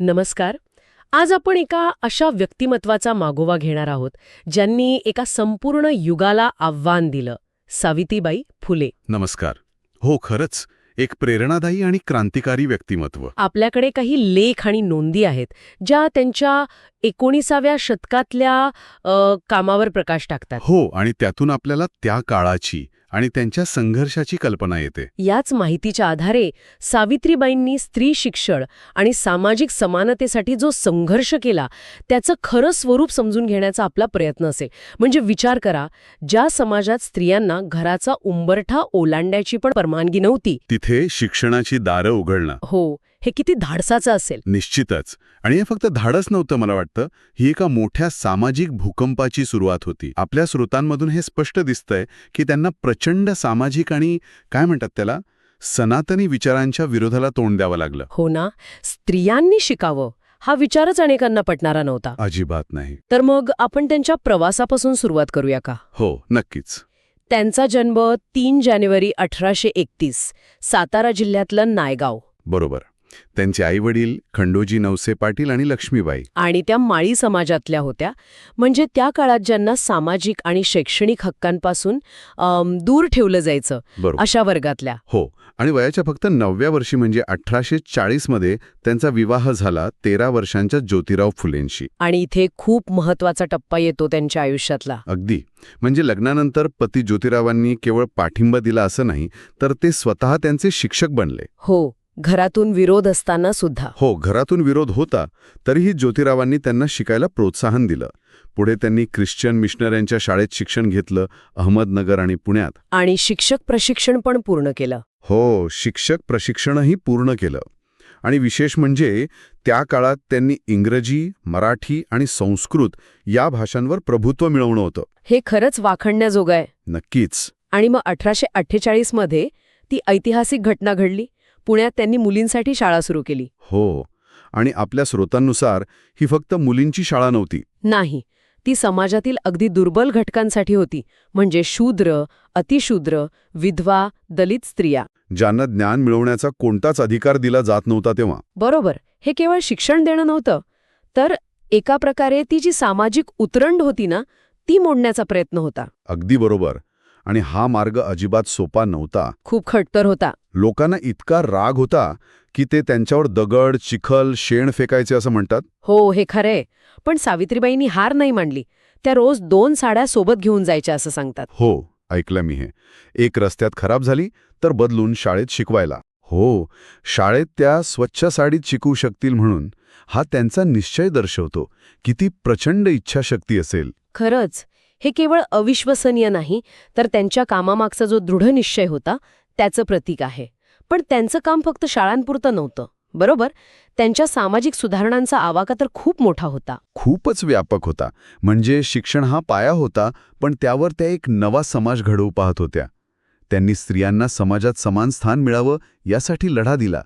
नमस्कार. आज आपण एका अशा व्यक्तिमत्वाचा मागोवा घेणार आहोत ज्यांनी एका संपूर्ण युगाला आव्हान दिलं सावित्रीबाई फुले. नमस्कार. हो खरंच एक प्रेरणादायी आणि क्रांतिकारी व्यक्तिमत्व. आपल्याकडे काही लेख आणि नोंदी आहेत ज्या त्यांच्या एकोणीसाव्या शतकातल्या अ, कामावर प्रकाश टाकतात. हो आणि त्यातून आपल्याला त्या काळाची आणि त्यांच्या संघर्षाची कल्पना येते. याच माहितीच्या आधारे सावित्रीबाईंनी स्त्री शिक्षण आणि सामाजिक समानतेसाठी जो संघर्ष केला त्याचं खरं स्वरूप समजून घेण्याचा आपला प्रयत्न असेल म्हणजे विचार करा ज्या समाजात स्त्रियांना घराचा उंबरठा ओलांडायची पण परवानगी नव्हती. तिथे शिक्षणाची दारं उघडणं. हो हे किती धाडसाचं असेल. निश्चितच. आणि हे फक्त धाडच नव्हतं मला वाटतं. ही एका मोठ्या सामाजिक भूकंपाची सुरुवात होती. आपल्या स्रोतांमधून हे स्पष्ट दिसतंय की त्यांना प्रचंड सामाजिक आणि काय म्हणतात त्याला सनातनी विचारांच्या विरोधाला तोंड द्यावं लागलं. हो ना? स्त्रियांनी शिकावं. हा विचारच अनेकांना पटणारा नव्हता. अजिबात नाही. तर मग आपण त्यांच्या प्रवासापासून सुरुवात करूया का? हो नक्कीच. त्यांचा जन्म तीन जानेवारी अठराशे एकतीस सातारा जिल्ह्यातलं नायगाव. बरोबर. त्यांचे आईवडील खंडोजी नवसे पाटील आणि लक्ष्मीबाई. आणि त्या माळी समाजातल्या होत्या. म्हणजे त्या काळात ज्यांना सामाजिक आणि शैक्षणिक हक्कांपासून दूर ठेवलं जायचं अशा वर्गातल्या. हो. आणि वयाच्या फक्त नवव्या वर्षी म्हणजे अठराशे चाळीसमध्ये त्यांचा विवाह झाला तेरा वर्षांच्या ज्योतिराव फुलेंशी. आणि इथे खूप महत्त्वाचा टप्पा येतो त्यांच्या आयुष्यातला. अगदी. म्हणजे लग्नानंतर पती ज्योतिरावांनी केवळ पाठिंबा दिला असं नाही तर ते स्वतः त्यांचे शिक्षक बनले. हो. घरातून विरोध असताना सुद्धा. हो घरातून विरोध होता तरीही ज्योतिरावांनी त्यांना शिकायला प्रोत्साहन दिलं. पुढे त्यांनी ख्रिश्चन मिशनऱ्यांच्या शाळेत शिक्षण घेतलं अहमदनगर आणि पुण्यात. आणि शिक्षक प्रशिक्षण पण पूर्ण केलं. हो शिक्षक प्रशिक्षणही पूर्ण केलं. आणि विशेष म्हणजे त्या काळात त्यांनी इंग्रजी मराठी आणि संस्कृत या भाषांवर प्रभुत्व मिळवणं होतं. हे खरंच वाखणण्याजोगं आहे. नक्कीच. आणि मग अठराशे अठ्ठेचाळीसमध्ये ती ऐतिहासिक घटना घडली? पुण्यात त्यांनी मुलींसाठी शाळा सुरू केली. हो. आणि आपल्या स्रोतांनुसार ही फक्त मुलींची शाळा नव्हती. नाही. ती समाजातील अगदी दुर्बल घटकांसाठी होती म्हणजे शूद्र अतिशूद्र विधवा दलित स्त्रिया. ज्यांना ज्ञान मिळवण्याचा कोणताच अधिकार दिला जात नव्हता तेव्हा. बरोबर. हे केवळ शिक्षण देणं नव्हतं. तर एका प्रकारे ती जी सामाजिक उतरंड होती ना ती मोडण्याचा प्रयत्न होता. अगदी बरोबर. आणि हा मार्ग अजिबात सोपा नव्हता. खूप खटतर होता. लोकांना इतका राग होता की ते त्यांच्यावर दगड चिखल शेण फेकायचे असं म्हणतात. हो हे खरंय पण सावित्रीबाईंनी हार नाही मांडली त्या रोज दोन साड्या सोबत घेऊन जायच्या असं सांगतात. हो ऐकलं मी हे. एक रस्त्यात खराब झाली तर बदलून शाळेत शिकवायला. हो शाळेत त्या स्वच्छ साडीत शिकू शकतील म्हणून हा त्यांचा निश्चय दर्शवतो. किती प्रचंड इच्छाशक्ती असेल. खरंच. हे केवळ अविश्वसनीय नाही तर त्यांच्या कामामागचा जो दृढ निश्चय होता त्याचं प्रतीक आहे. पण त्यांचं काम फक्त शाळांपुरतं नव्हतं बरोबर? त्यांच्या सामाजिक सुधारणांचा आवाका तर खूप मोठा होता. खूपच व्यापक होता. म्हणजे शिक्षण हा पाया होता पण त्यावर त्या एक नवा समाज घडवू पाहत होत्या. त्यांनी स्त्रियांना समाजात समान स्थान मिळावं यासाठी लढा दिला.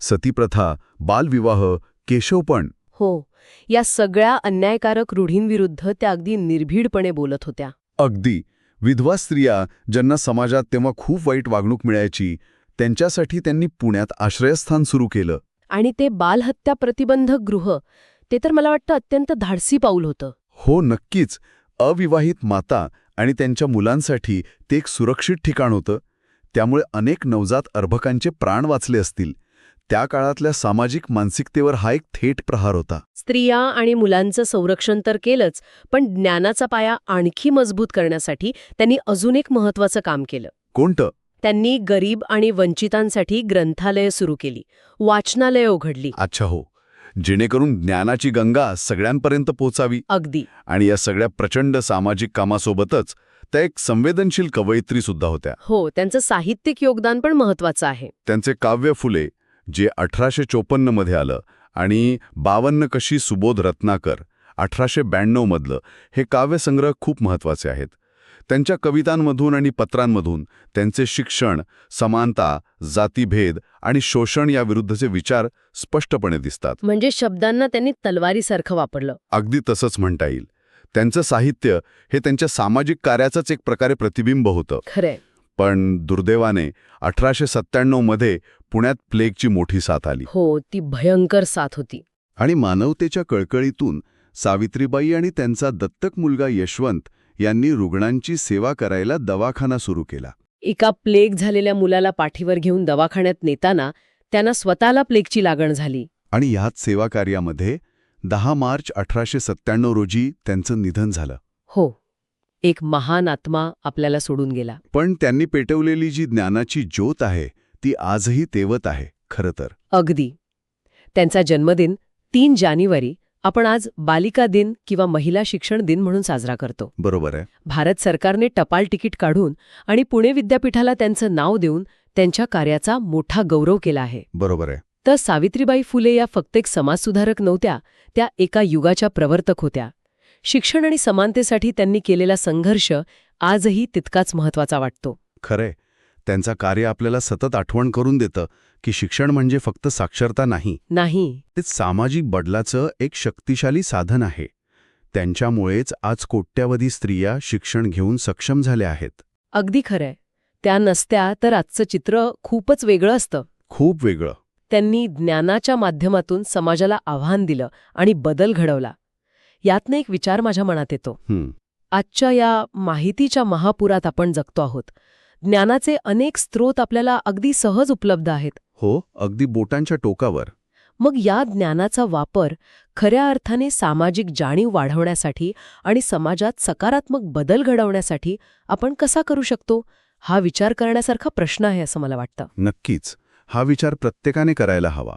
सतीप्रथा बालविवाह केशवपण. हो या सगळ्या अन्यायकारक रूढींविरुद्ध त्या अगदी निर्भीडपणे बोलत होत्या. अगदी. विधवा स्त्रिया ज्यांना समाजात तेव्हा खूप वाईट वागणूक मिळायची त्यांच्यासाठी त्यांनी पुण्यात आश्रयस्थान सुरू केलं. आणि ते बालहत्या प्रतिबंधक गृह ते तर मला वाटतं अत्यंत धाडसी पाऊल होतं. हो नक्कीच. अविवाहित माता आणि त्यांच्या मुलांसाठी ते एक सुरक्षित ठिकाण होतं. त्यामुळे अनेक नवजात अर्भकांचे प्राण वाचले असतील. त्या काळातल्या सामाजिक मानसिकतेवर हा एक थेट प्रहार होता. स्त्रिया आणि मुलांचं संरक्षण तर केलंच पण ज्ञानाचा पाया आणखी मजबूत करण्यासाठी त्यांनी अजून एक महत्वाचं काम केलं. कोणतं? त्यांनी गरीब आणि वंचितांसाठी ग्रंथालय सुरू केली. वाचनालय उघडली. अच्छा हो. जेणेकरून ज्ञानाची गंगा सगळ्यांपर्यंत पोचावी अगदी. आणि या सगळ्या प्रचंड सामाजिक कामासोबतच त्या एक संवेदनशील कवयित्री सुद्धा होत्या. हो त्यांचं साहित्यिक योगदान पण महत्वाचं आहे. त्यांचे काव्य फुले जे अठराशे चोपन्नमध्ये आलं आणि बावन्न कशी सुबोध रत्नाकर अठराशे ब्याण्णवमधलं हे काव्यसंग्रह खूप महत्त्वाचे आहेत. त्यांच्या कवितांमधून आणि पत्रांमधून त्यांचे शिक्षण समानता जातीभेद आणि शोषण याविरुद्धचे विचार स्पष्टपणे दिसतात. म्हणजे शब्दांना त्यांनी तलवारीसारखं वापरलं. अगदी तसंच म्हणता येईल. त्यांचं साहित्य हे त्यांच्या सामाजिक कार्याचंच एक प्रकारे प्रतिबिंब होतं. खरंय. पण दुर्दैवाने अठराशे सत्त्याण्णवमध्ये पुण्यात प्लेगची मोठी साथ आली. हो ती भयंकर साथ होती. आणि मानवतेच्या कळकळीतून सावित्रीबाई आणि त्यांचा दत्तक मुलगा यशवंत यांनी रुग्णांची सेवा करायला दवाखाना सुरू केला. एका प्लेग झालेल्या मुलाला पाठीवर घेऊन दवाखान्यात नेताना त्यांना स्वतःला प्लेगची लागण झाली. आणि ह्याच सेवा कार्यामध्ये दहा मार्च अठराशे सत्त्याण्णव रोजी त्यांचं निधन झालं. हो एक महान आत्मा आपल्याला सोडून गेला. पण त्यांनी पेटवलेली जी ज्ञानाची ज्योत आहे ती आजही तेवत आहे खरं तर. अगदी. त्यांचा जन्मदिन तीन जानेवारी आपण आज बालिका दिन किंवा महिला शिक्षण दिन म्हणून साजरा करतो. बरोबर आहे. भारत सरकारने टपाल तिकीट काढून आणि पुणे विद्यापीठाला त्यांचं नाव देऊन त्यांच्या कार्याचा मोठा गौरव केला आहे. बरोबर आहे. तर सावित्रीबाई फुले या फक्त एक समाजसुधारक नव्हत्या त्या एका युगाच्या प्रवर्तक होत्या. शिक्षण आणि समानतेसाठी त्यांनी केलेला संघर्ष आजही तितकाच महत्त्वाचा वाटतो. खरंय. त्यांचा कार्य आपल्याला सतत आठवण करून देतं की शिक्षण म्हणजे फक्त साक्षरता नाही. नाही. ते सामाजिक बदलाचं एक शक्तिशाली साधन आहे. त्यांच्यामुळेच आज कोट्यावधी स्त्रिया शिक्षण घेऊन सक्षम झाल्या आहेत. अगदी खरंय. त्या नसत्या तर आजचं चित्र खूपच वेगळं असतं. खूप वेगळं. त्यांनी ज्ञानाच्या माध्यमातून समाजाला आव्हान दिलं आणि बदल घडवला. यातनं एक विचार माझ्या मनात येतो. हं, आजच्या या माहितीच्या महापुरात आपण जगतो आहोत. ज्ञानाचे अनेक स्रोत आपल्याला अगदी सहज उपलब्ध आहेत. हो अगदी बोटांच्या टोकावर. मग या ज्ञानाचा वापर खऱ्या अर्थाने सामाजिक जाणीव वाढवण्यासाठी आणि समाजात सकारात्मक बदल घडवण्यासाठी आपण कसा करू शकतो? हा विचार करण्यासारखा प्रश्न आहे असं मला वाटतं. नक्कीच. हा विचार प्रत्येकाने करायला हवा.